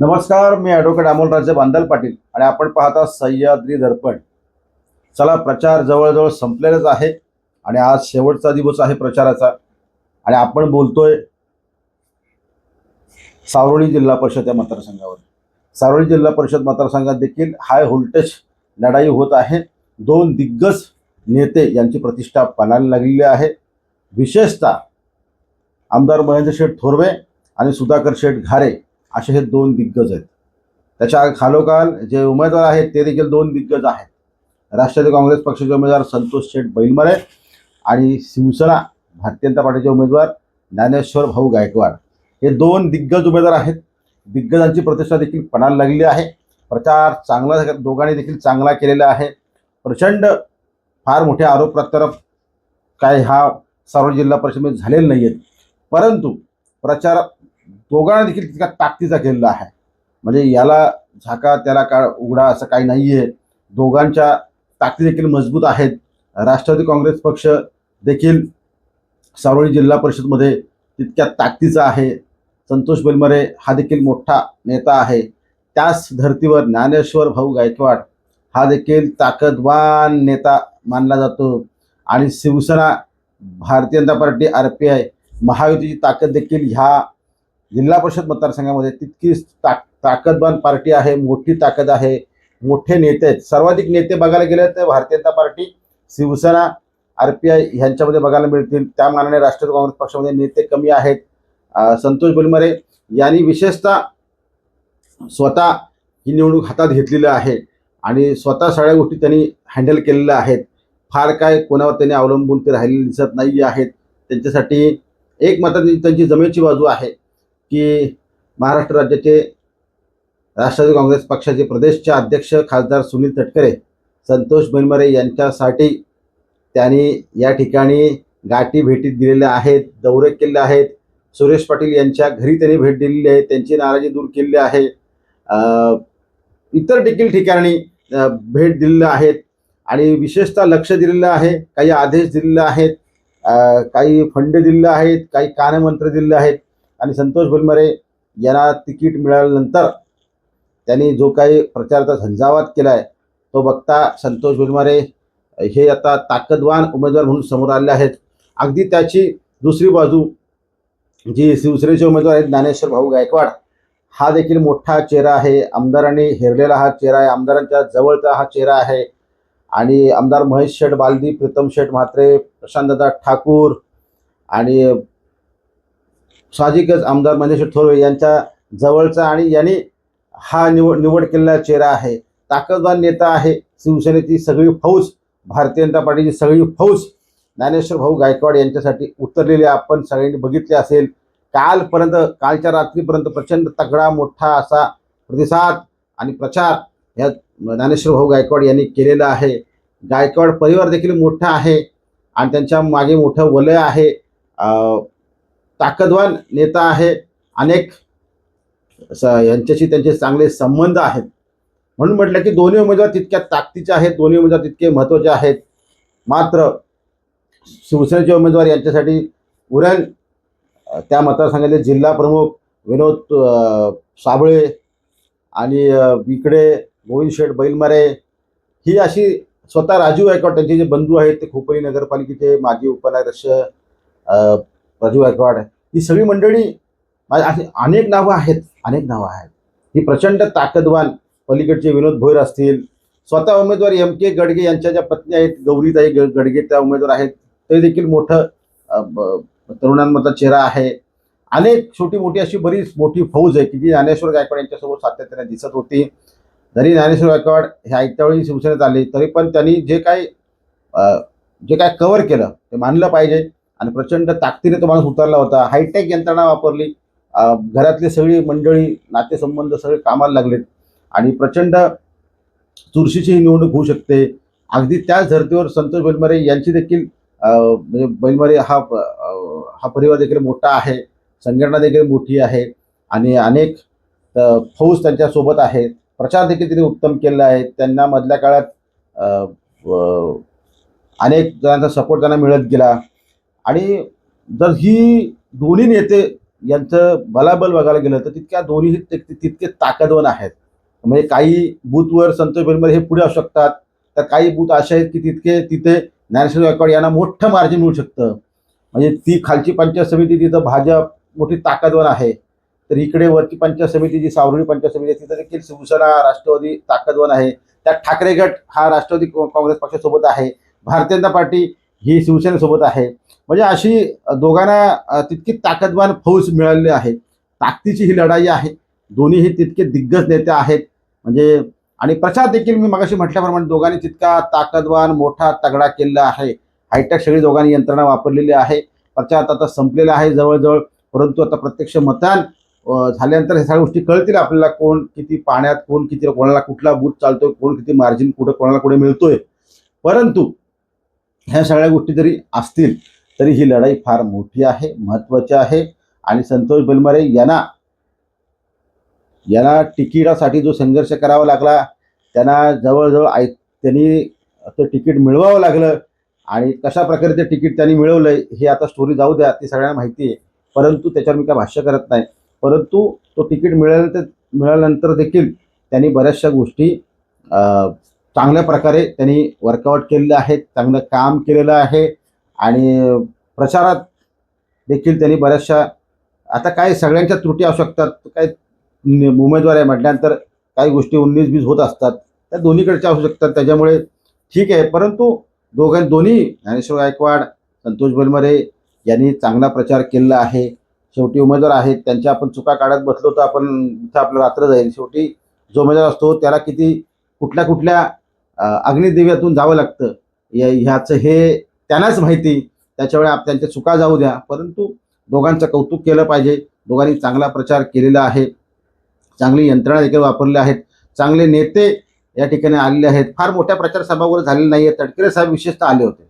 नमस्कार मी ॲडव्होकेट अमोलराजे बांदल पाटील आणि आपण पाहता सह्याद्री दर्पण. चला प्रचार जवळजवळ संपलेलाच आहे आणि आज शेवटचा दिवस आहे प्रचाराचा. आणि आपण बोलतोय सावरोळी जिल्हा परिषद या मतदारसंघावर. सावरोळी जिल्हा परिषद मतदारसंघात देखील हाय व्होल्टेज लढाई होत आहे. दोन दिग्गज नेते यांची प्रतिष्ठा पणाला लागलेली आहे. विशेषतः आमदार महेंद्र शेठ थोरवे आणि सुधाकर शेठ घारे असे हे दोन दिग्गज आहेत. त्याच्या खालोखाल जे उमेदवार आहेत ते देखील दोन दिग्गज आहेत. राष्ट्रवादी काँग्रेस पक्षाचे उमेदवार संतोष शेठ बैलमरे आणि शिवसेना भारतीय जनता पार्टीचे उमेदवार ज्ञानेश्वर भाऊ गायकवाड. हे दोन दिग्गज उमेदवार आहेत. दिग्गजांची प्रतिष्ठा देखील पणाला लागलेली आहे. प्रचार चांगला दोघांनी देखील चांगला केलेला आहे. प्रचंड फार मोठे आरोप प्रत्यारोप काय हा सर्व जिल्हा परिषदेमध्ये झालेले नाही आहेत परंतु प्रचार दोघांना देखील तितका ताकदीचा केलेला आहे. म्हणजे याला झाका त्याला का उघडा असं काही नाही आहे दोघांच्या ताकदी देखील मजबूत आहेत. राष्ट्रवादी काँग्रेस पक्ष देखील सारोळी जिल्हा परिषदमध्ये तितक्या ताकदीचा आहे. संतोष बेलमरे हा देखील मोठा नेता आहे. त्याच धर्तीवर ज्ञानेश्वर भाऊ गायकवाड हा देखील ताकदवान नेता मानला जातो. आणि Shivsena Bharatiya Janata party R P I महायुतीची ताकद देखील ह्या जिल्हा परिषद मतदारसंघामध्ये तितकीच ताक ताकदवान पार्टी आहे मोठी ताकद आहे मोठे नेते आहेत. सर्वाधिक नेते बघायला गेले तर Bharatiya Janata party Shivsena R P I ह्यांच्यामध्ये बघायला मिळतील. त्या मानाने राष्ट्रवादी काँग्रेस पक्षामध्ये नेते कमी आहेत. संतोष बेलमरे यांनी विशेषतः स्वतः ही निवडणूक हातात घेतलेली आहे आणि स्वतः सगळ्या गोष्टी त्यांनी हँडल केलेल्या आहेत. फार काय कोणावर त्यांनी अवलंबून ते राहिलेले दिसत नाही आहेत. त्यांच्यासाठी एक मात्र त्यांची जमेची बाजू आहे. की महाराष्ट्र राज्याचे राष्ट्रवादी काँग्रेस पक्षाचे प्रदेशचे अध्यक्ष खासदार सुनील तटकरे संतोष बैनमरे यांच्यासाठी त्यांनी या ठिकाणी गाठी भेटी दिलेल्या आहेत दौरे केले आहेत. सुरेश पाटील यांच्या घरी त्यांनी भेट दिलेली आहे त्यांची नाराजी दूर केलेली आहे. इतर देखील ठिकाणी भेट दिलेल्या आहेत आणि विशेषतः लक्ष दिलेलं आहे काही आदेश दिलेले आहेत. काही फंड दिलेले आहेत काही कानमंत्र दिलेले आहेत. आणि संतोष भुलमरे यांना तिकीट मिळाल्यानंतर त्यांनी जो काही प्रचाराचा झंझावात केला आहे तो बघता संतोष भुलमरे हे आता ताकदवान उमेदवार म्हणून समोर आले आहेत. अगदी त्याची दुसरी बाजू जी शिवसेनेचे उमेदवार आहेत ज्ञानेश्वर भाऊ गायकवाड हा देखील मोठा चेहरा आहे. आमदारांनी हेरलेला हा चेहरा आहे. आमदारांच्या जवळचा हा चेहरा आहे. आणि आमदार महेश शेठ बालदी प्रीतम शेठ म्हात्रे प्रशांतदा ठाकूर आणि साहजिकच आमदार महेश थोरवे यांच्या जवळचा आणि यांनी हा निवड निवड केलेला चेहरा आहे. ताकदवान नेता आहे. शिवसेनेची सगळी फौज भारतीय जनता पार्टीची सगळी फौज ज्ञानेश्वर भाऊ गायकवाड यांच्यासाठी उतरलेली आपण सगळ्यांनी बघितले असेल. कालपर्यंत कालच्या रात्रीपर्यंत प्रचंड तगडा मोठा असा प्रतिसाद आणि प्रचार या ज्ञानेश्वर भाऊ गायकवाड यांनी केलेला आहे. गायकवाड परिवार देखील मोठा आहे आणि त्यांच्या मागे मोठं वलय आहे. ताकदवान नेता आहे. अनेक स यांच्याशी त्यांचे चांगले संबंध आहेत. म्हणून म्हटलं की दोन्ही उमेदवार तितक्या ताकदीचे आहेत दोन्ही उमेदवार तितके महत्त्वाचे आहेत. मात्र शिवसेनेचे उमेदवार यांच्यासाठी उरण त्या मतदारसंघातले जिल्हा प्रमुख विनोद साबळे आणि इकडे गोविंद शेठ बैलमारे ही अशी स्वतः राजू गायकवाड त्यांचे जे बंधू आहेत ते खोपरी नगरपालिकेचे माजी उपनगराध्यक्ष राजू गायकवाड ही सगळी मंडळी मा- अशी अनेक नावं आहेत. अनेक नावं आहेत. ही प्रचंड ताकदवान पलीकडचे विनोद भोईर असतील. स्वतः उमेदवार एम के गडगे यांच्या ज्या पत्नी आहेत गौरीताई ग- गडगे त्या उमेदवार आहेत. ते देखील मोठं ब- तरुणांमधला चेहरा आहे. अनेक छोटी मोठी अशी बरीच मोठी फौज आहे की जी ज्ञानेश्वर गायकवाड यांच्यासोबत सातत्याने दिसत होती. जरी ज्ञानेश्वर गायकवाड हे आयत्या वेळी शिवसेनेत आले तरी पण त्यांनी जे काही जे काय कव्हर केलं ते मानलं पाहिजे. आणि प्रचंड ताकदीने तो माणूस उतरला होता. हायटेक यंत्रणा वापरली. घरातली सगळी मंडळी नातेसंबंध सगळे कामाला लागलेत. आणि प्रचंड चुरशीची ही निवडणूक होऊ शकते. अगदी त्याच धर्तीवर संतोष बेलमारे यांची देखील म्हणजे बैलमारे हा प- हा परिवार देखील मोठा आहे. संघटना देखील मोठी आहे. आणि अनेक फौज त्यांच्यासोबत आहे प्रचार देखील त्यांनी उत्तम केलेला आहे. त्यांना मधल्या काळात अनेक जणांचा सपोर्ट त्यांना मिळत गेला. आणि जर ही दोन्ही नेते यांचं बलाबल बघायला गेलं तर तितक्या दोन्ही तितके तितके ताकदवान आहेत. म्हणजे काही बूथवर संतोष बेनमर हे पुढे असू शकतात. तर काही बूथ असे आहेत की तितके तिथे ज्ञानेश्वर गायकवाड यांना मोठं मार्जिन मिळू शकतं. म्हणजे ती खालची पंचायत समिती तिथं भाजप मोठी ताकदवान आहे. तर इकडे वरची पंचायत समिती जी सावरणी पंचायत समिती आहे तिथं देखील शिवसेना राष्ट्रवादी ताकदवान आहे. त्यात ठाकरे गट हा राष्ट्रवादी काँग्रेस पक्षासोबत आहे. भारतीय जनता पार्टी ही शिवसेनेसोबत आहे. म्हणजे अशी दोघांना तितकी ताकदवान फौज मिळालेली आहे. ताकदीची ही लढाई आहे. दोन्हीही तितके दिग्गज नेते आहेत. म्हणजे आणि प्रचार देखील मी मगाशी म्हटल्याप्रमाणे दोघांनी तितका ताकदवान मोठा तगडा केलेला आहे. हायटेक सगळी दोघांनी यंत्रणा वापरलेली आहे. प्रचार आता संपलेला आहे जवळजवळ. परंतु आता प्रत्यक्ष मतदान झाल्यानंतर ह्या सगळ्या गोष्टी कळतील आपल्याला कोण किती पाण्यात कोण किती कोणाला कुठला बूथ चालतोय कोण किती मार्जिन कुठं कोणाला कुठे मिळतोय. परंतु ह्या सगळ्या गोष्टी जरी असतील तरी ही लढाई फार मोठी आहे महत्त्वाची आहे. आणि संतोष बलमारे यांना यांना तिकिटासाठी जो संघर्ष करावा लागला त्यांना जवळजवळ आय त्यांनी ते तिकीट मिळवावं लागलं. आणि कशा प्रकारे ते तिकीट त्यांनी मिळवलंय हे आता स्टोरी जाऊ द्या ती सगळ्यांना माहिती आहे. परंतु त्याच्यावर मी काय भाष्य करत नाही. परंतु तो तिकीट मिळाल्यानंतर मिळाल्यानंतर देखील त्यांनी बऱ्याचशा गोष्टी चांगल्या प्रकारे त्यांनी वर्कआउट केलेले आहेत चांगलं काम केलेलं आहे आणि प्रचारात देखील त्यांनी बऱ्याचशा आता काय सगळ्यांच्या त्रुटी असू शकतात काही उमेदवार आहे म्हटल्यानंतर काही गोष्टी उन्नीस बीस होत असतात त्या दोन्हीकडच्या असू शकतात त्याच्यामुळे ठीक आहे. परंतु दोघां दोन्ही ज्ञानेश्वर गायकवाड संतोष बेलमरे यांनी चांगला प्रचार केलेला आहे. शेवटी उमेदवार आहेत त्यांच्या आपण चुका काढत बसलो तर आपण इथं आपलं रात्र जाईल. शेवटी जो उमेदवार असतो त्याला किती कुठल्या कुठल्या अग्निदिव्यातून जावं लागतं. या ह्याचं हे त्यांनाच माहिती. त्याच्यामुळे आप त्यांच्या चुका जाऊ द्या. परंतु दोघांचं कौतुक केलं पाहिजे. दोघांनी चांगला प्रचार केलेला आहे. चांगली यंत्रणा देखील वापरल्या आहेत. चांगले नेते या ठिकाणी आलेले आहेत. फार मोठ्या प्रचार सभावर झालेले झालेल्या नाही आहेत. तटकरे साहेब विशेषतः आले होते.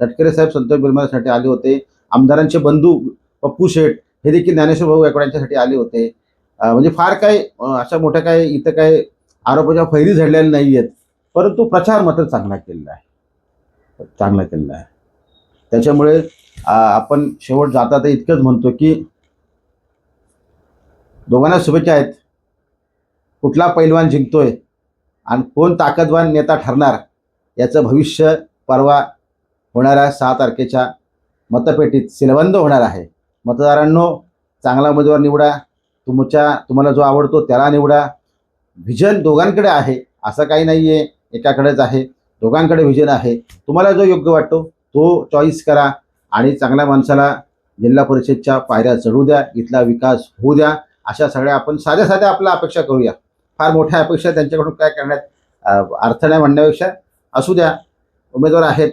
तटकरे साहेब संतोष बिरमासाठी आले होते. आमदारांचे बंधू पप्पू शेठ हे देखील ज्ञानेश्वर भाऊ गायकवाड यांच्यासाठी आले होते. म्हणजे फार काय अशा मोठ्या काय इथं काय आरोपाच्या फैरी झडलेल्या नाही आहेत परंतु प्रचार मात्र चांगला केलेला आहे. चांगला केलेला आहे. त्याच्यामुळे आपण शेवट जाता तर इतकंच म्हणतो की दोघांना शुभेच्छा आहेत. कुठला पैलवान जिंकतोय आणि कोण ताकदवान नेता ठरणार याचं भविष्य परवा होणाऱ्या सहा तारखेच्या मतपेटीत सिलबंद होणार आहे. मतदारांनो चांगला उमेदवार निवडा. तुमच्या तुम्हाला जो आवडतो त्याला निवडा. व्हिजन दोघांकडे आहे असं काही नाही आहे एकाकडेच आहे दोघांकडे व्हिजन आहे. तुम्हाला जो योग्य वाटतो तो चॉईस करा आणि चांगल्या माणसाला जिल्हा परिषदच्या पायऱ्या चढू द्या इथला विकास होऊ द्या. अशा सगळ्या आपण साध्या साध्या आपल्या अपेक्षा करूया. फार मोठ्या अपेक्षा त्यांच्याकडून काय करण्यात अ, अर्थ नाही म्हणण्यापेक्षा असू द्या. उमेदवार आहेत.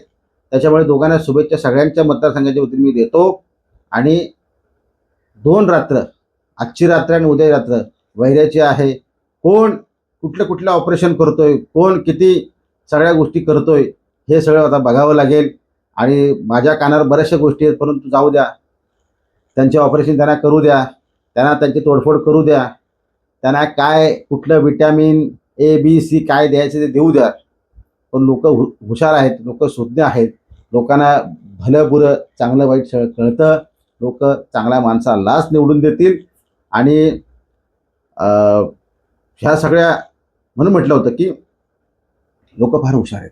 त्याच्यामुळे दोघांना शुभेच्छा सगळ्यांच्या मतदारसंघाच्या वतीने मी देतो. आणि दोन रात्र आजची रात्र आणि उद्या रात्र वैऱ्याची आहे. कोण कुठलं कुठलं ऑपरेशन करतोय कोण किती सगळ्या गोष्टी करतोय हे सगळं आता बघावं लागेल. आणि माझ्या कानावर बऱ्याचशा गोष्टी आहेत परंतु जाऊ द्या. त्यांचे ऑपरेशन त्यांना करू द्या. त्यांना त्यांची तोडफोड करू द्या. त्यांना काय कुठलं विटॅमिन ए बी सी काय द्यायचं ते देऊ द्या. पण लोक हु हुशार आहेत लोक सुज्ञ आहेत. लोकांना भलं बुरं चांगलं वाईट सगळं कळतं. लोक चांगल्या माणसालाच निवडून देतील. आणि ह्या सगळ्या म्हणून म्हटलं होतं की लोक फार हुशार आहेत.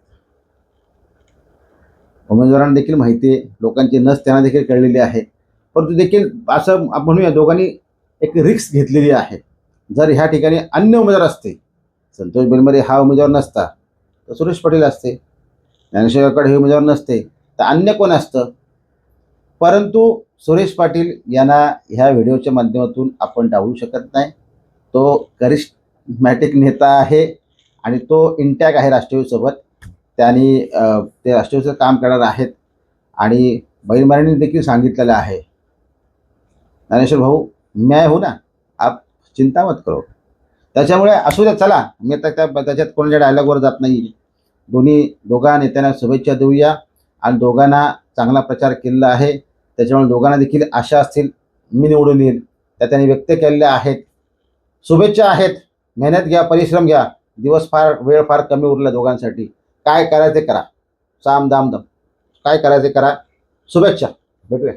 उमेदवारांना देखील माहिती आहे लोकांची नस त्यांना देखील कळलेली आहे. परंतु देखील असं आपण म्हणूया दोघांनी एक रिक्स घेतलेली आहे. जर ह्या ठिकाणी अन्य उमेदवार असते संतोष बेलमरे हा उमेदवार नसता तर सुरेश पटेल असते ज्ञानेश्वर गायकवाड हे उमेदवार नसते तर अन्य कोण असतं? परंतु सुरेश पाटील यांना ह्या व्हिडिओच्या माध्यमातून आपण डावू शकत नाही. तो गरिष्ठ मॅटिक नेता आहे आणि तो इंटॅक आहे राष्ट्रवादीसोबत त्यांनी ते राष्ट्रवादीचं काम करणार आहेत आणि बैलमारांनी देखील सांगितलेलं आहे. ज्ञानेश्वर भाऊ न्याय हो ना? आप चिंता मत करो. त्याच्यामुळे असू द्या चला. मी आता त्या त्याच्यात कोणाच्या डायलॉगवर जात नाही दोन्ही दोघा नेत्यांना शुभेच्छा देऊया आणि दोघांना चांगला प्रचार केलेला आहे. त्याच्यामुळे दोघांना देखील आशा असतील मी निवडून येईल. त्या त्यांनी व्यक्त केलेल्या आहेत. शुभेच्छा आहेत. मेहनत घ्या परिश्रम घ्या. दिवस फार वेळ फार कमी उरला दोघांसाठी. काय करायचे करा. साम दाम दम. काय करायचे करा. शुभेच्छा. भेटूया.